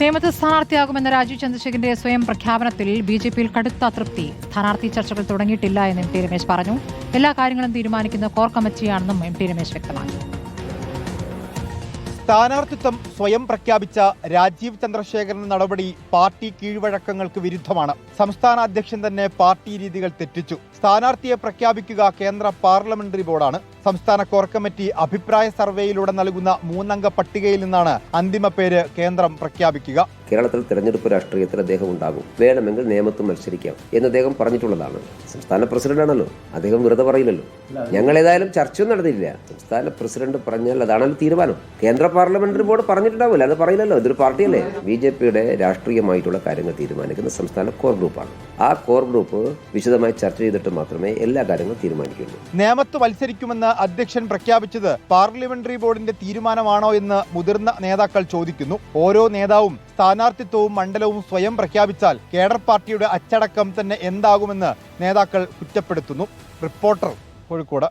നേമത്ത് സ്ഥാനാർത്ഥിയാകുമെന്ന രാജീവ് ചന്ദ്രശേഖരന്റെ സ്വയം പ്രഖ്യാപനത്തിൽ ബി ജെ പിയിൽ കടുത്ത അതൃപ്തി. സ്ഥാനാർത്ഥി ചർച്ചകൾ തുടങ്ങിയിട്ടില്ല എന്ന് എം ടി രമേശ് പറഞ്ഞു. എല്ലാ കാര്യങ്ങളും തീരുമാനിക്കുന്ന കോർ കമ്മിറ്റിയാണെന്നും എം ടി രമേശ് വ്യക്തമാക്കി. സ്ഥാനാർത്ഥിത്വം സ്വയം പ്രഖ്യാപിച്ച രാജീവ് ചന്ദ്രശേഖരന്റെ നടപടി പാർട്ടി കീഴ്വഴക്കങ്ങൾക്ക് വിരുദ്ധമാണ്. സംസ്ഥാന അധ്യക്ഷൻ തന്നെ പാർട്ടി രീതികൾ തെറ്റിച്ചു. സ്ഥാനാർത്ഥിയെ പ്രഖ്യാപിക്കുക കേന്ദ്ര പാർലമെന്ററി ബോർഡാണ്. സംസ്ഥാന കോർ കമ്മിറ്റി അഭിപ്രായ സർവേയിലൂടെ നൽകുന്ന മൂന്നംഗ പട്ടികയിൽ നിന്നാണ് അന്തിമ പേര് കേന്ദ്രം പ്രഖ്യാപിക്കുക. കേരളത്തിൽ തെരഞ്ഞെടുപ്പ് രാഷ്ട്രീയത്തിൽ അദ്ദേഹം ഉണ്ടാകും. വേണമെങ്കിൽ നിയമത്തിൽ മത്സരിക്കാം എന്ന് അദ്ദേഹം പറഞ്ഞിട്ടുള്ളതാണ്. സംസ്ഥാന പ്രസിഡന്റ് ആണല്ലോ. അദ്ദേഹം വെറുതെ പറയില്ലല്ലോ. ഞങ്ങൾ ഏതായാലും ചർച്ചയൊന്നും നടത്തിയില്ല സംസ്ഥാന പ്രസിഡന്റ് പറഞ്ഞാൽ അതാണല്ലോ തീരുമാനം. കേന്ദ്ര പാർലമെന്ററി ബോർഡ് പറഞ്ഞിട്ടുണ്ടാവില്ല. അത് പറയില്ലല്ലോ. ഇതൊരു പാർട്ടിയല്ലേ. ബി ജെ പിയുടെ രാഷ്ട്രീയമായിട്ടുള്ള കാര്യങ്ങൾ തീരുമാനിക്കുന്ന സംസ്ഥാന കോർ ഗ്രൂപ്പാണ്. ആ കോർ ഗ്രൂപ്പ് വിശദമായി ചർച്ച ചെയ്തിട്ട് മാത്രമേ എല്ലാ കാര്യങ്ങളും തീരുമാനിക്കുള്ളൂ നിയമത്ത് മത്സരിക്കുമെന്ന് അധ്യക്ഷൻ പ്രഖ്യാപിച്ചത് പാർലമെന്ററി ബോർഡിന്റെ തീരുമാനമാണോ എന്ന് മുതിർന്ന നേതാക്കൾ ചോദിക്കുന്നു. ഓരോ നേതാവും സ്ഥാനാർത്ഥിത്വവും മണ്ഡലവും സ്വയം പ്രഖ്യാപിച്ചാൽ കേഡർ പാർട്ടിയുടെ അച്ചടക്കം തന്നെ എന്താകുമെന്ന് നേതാക്കൾ കുറ്റപ്പെടുത്തുന്നു. റിപ്പോർട്ടർ കോഴിക്കോട്.